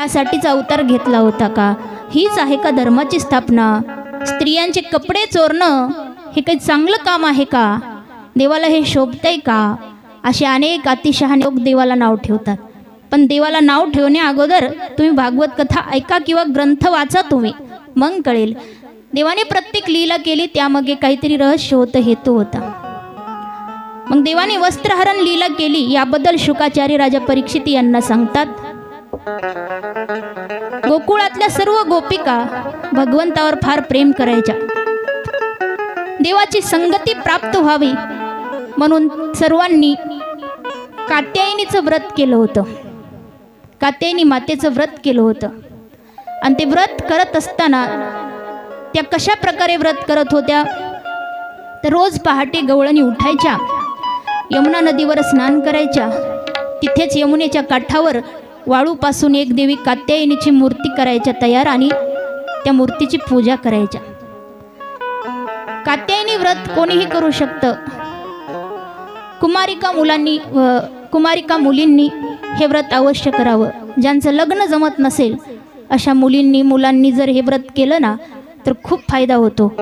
यासाठीच अवतार घेतला होता का? हीच आहे का धर्माची स्थापना? स्त्रियांचे कपडे चोरणं हे काही चांगलं काम आहे का? देवाला हे शोभतंय का? असे अनेक अतिशहान लोक देवाला नाव ठेवतात. पण देवाला नाव ठेवण्या अगोदर तुम्ही भागवत कथा ऐका किंवा ग्रंथ वाचा तुम्ही. मग कळेल. देवाने प्रत्येक लीला केली त्यामागे काहीतरी रहस्य होतं हेतू होता. मग देवाने वस्त्रहरण लीला केली याबद्दल शुकाचार्य राजा परीक्षित यांना सांगतात गोकुळातल्या सर्व गोपिका भगवंतावर फार प्रेम करायच्या. देवाची संगती प्राप्त व्हावी म्हणून सर्वांनी कात्यायनीचं व्रत केलं होतं. कात्यायनी मातेचं व्रत केलं होतं. आणि ते व्रत करत असताना त्या कशा प्रकारे व्रत करत होत्या? तर रोज पहाटे गवळणी उठायच्या यमुना नदीवर स्नान करायच्या तिथेच यमुनेच्या काठावर वाळूपासून एक देवी कात्यायनीची मूर्ती करायच्या तयार आणि त्या मूर्तीची पूजा करायच्या. कात्यायनी व्रत कोणीही करू शकतं. कुमारिका मुलांनी व कुमारिका मुलींनी हे व्रत अवश्य करावं. ज्यांचं लग्न जमत नसेल अशा मुलींनी मुलांनी जर हे व्रत केलं ना तर खूप फायदा होतो.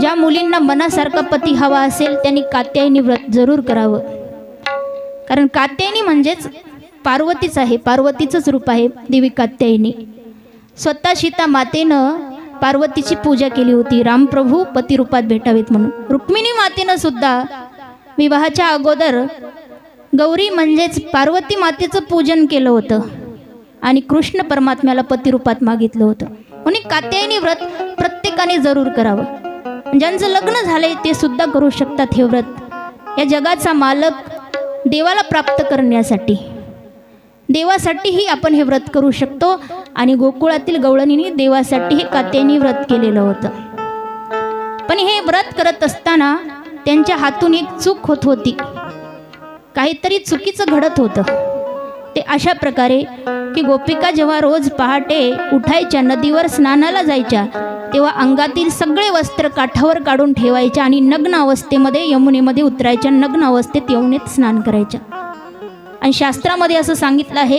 ज्या मुलींना मनासारखा पती हवा असेल त्यांनी कात्यायनी व्रत जरूर करावं. कारण कात्यायनी म्हणजेच पार्वतीच आहे. पार्वतीचंच रूप आहे देवी कात्यायनी. स्वतः सीता मातेनं पार्वतीची पूजा केली होती. रामप्रभू पतिरूपात भेटावेत म्हणून. रुक्मिणी मातेनं सुद्धा विवाहाच्या अगोदर गौरी म्हणजेच पार्वती मातेचं पूजन केलं होतं आणि कृष्ण परमात्म्याला पतिरूपात मागितलं होतं. म्हणून कात्यायनी व्रत प्रत्येकाने जरूर करावं. ज्यांचं लग्न झालंय ते सुद्धा करू शकतात हे व्रत. या जगाचा मालक देवाला प्राप्त करण्यासाठी. देवासाठीही आपण हे व्रत करू शकतो. आणि गोकुळातील गवळणीने देवासाठीही हे व्रत केलेलं होतं. पण हे व्रत करत असताना त्यांच्या हातून एक चूक होत होती. काहीतरी चुकीचं घडत होतं. ते अशा प्रकारे की गोपिका जेव्हा रोज पहाटे उठायच्या नदीवर स्नानाला जायच्या तेव्हा अंगातील सगळे वस्त्र काठावर काढून ठेवायच्या आणि नग्न अवस्थेमध्ये यमुनेमध्ये उतरायच्या नग्न अवस्थेत यमुनेत स्नान करायच्या. आणि शास्त्रामध्ये असं सांगितलं आहे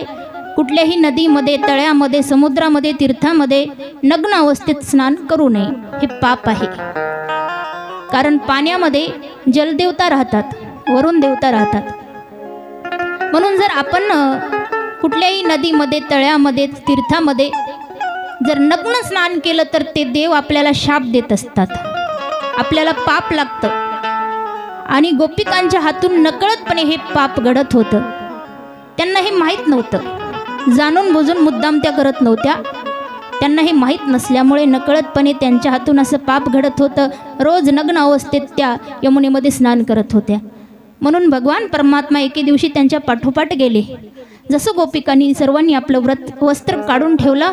कुठल्याही नदीमध्ये तळ्यामध्ये समुद्रामध्ये तीर्थामध्ये नग्न अवस्थेत स्नान करू नये हे पाप आहे. कारण पाण्यामध्ये जलदेवता राहतात वरुण देवता राहतात. म्हणून जर आपण कुठल्याही नदीमध्ये तळ्यामध्ये तीर्थामध्ये जर नग्न स्नान केलं तर ते देव आपल्याला शाप देत असतात. आपल्याला पाप लागतं. आणि गोपिकांच्या हातून नकळतपणे हे पाप घडत होतं. त्यांना हे माहीत नव्हतं. जाणून बुजून मुद्दाम त्या करत नव्हत्या. त्यांना हे माहीत नसल्यामुळे नकळतपणे त्यांच्या हातून असं पाप घडत होतं. रोज नग्न अवस्थेत त्या यमुनेमध्ये स्नान करत होत्या. म्हणून भगवान परमात्मा एके दिवशी त्यांच्या पाठोपाठ गेले. जसं गोपिकांनी सर्वांनी आपलं व्रत वस्त्र काढून ठेवलं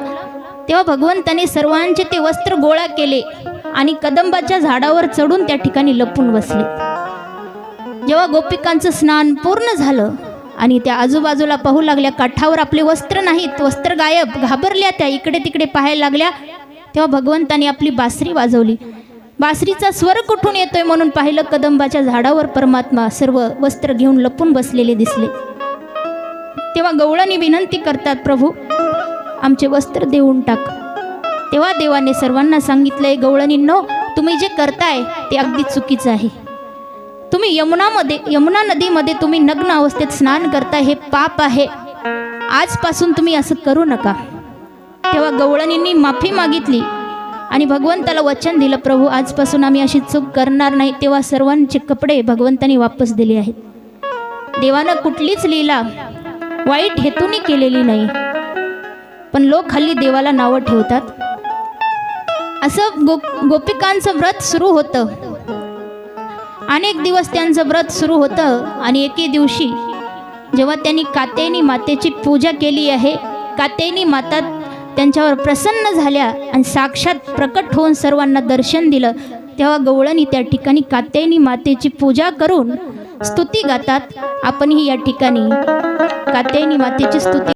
तेव्हा भगवंताने सर्वांचे ते वस्त्र गोळा केले आणि कदंबाच्या झाडावर चढून त्या ठिकाणी लपून बसले. जेव्हा गोपिकांचं स्नान पूर्ण झालं आणि त्या आजूबाजूला पाहू लागल्या काठावर आपले वस्त्र नाहीत वस्त्र गायब घाबरल्या त्या इकडे तिकडे पाहायला लागल्या. तेव्हा भगवंताने आपली बासरी वाजवली. बासरीचा स्वर कुठून येतोय म्हणून पाहिलं कदंबाच्या झाडावर परमात्मा सर्व वस्त्र घेऊन लपून बसलेले दिसले. तेव्हा गवळणी विनंती करतात प्रभू आमचे वस्त्र देऊन टाक. तेव्हा देवाने सर्वांना सांगितलंय गवळणींनो तुम्ही जे करताय ते अगदी चुकीचं आहे. तुम्ही यमुनामध्ये यमुना नदीमध्ये तुम्ही नग्न अवस्थेत स्नान करता हे पाप आहे. आजपासून तुम्ही असं करू नका. तेव्हा गवळणींनी माफी मागितली आणि भगवंताला वचन दिलं प्रभू आजपासून आम्ही अशी चूक करणार नाही. तेव्हा सर्वांचे कपडे भगवंतानी वापस दिले आहेत. देवानं कुठलीच लीला वाईट हेतूने केलेली नाही. पण लोक हल्ली देवाला नावं ठेवतात. असं गो गोपिकांचं व्रत सुरू होतं. अनेक दिवस त्यांचं व्रत सुरू होतं आणि एके दिवशी जेव्हा त्यांनी कात्यायनी मातेची पूजा केली आहे कात्यायनी माता त्यांच्यावर प्रसन्न झाल्या आणि साक्षात प्रकट होऊन सर्वांना दर्शन दिलं तेव्हा गवळणी त्या ठिकाणी कात्यायनी मातेची पूजा करून स्तुती गातात. आपणही या ठिकाणी कात्यायनी मातेची स्तुती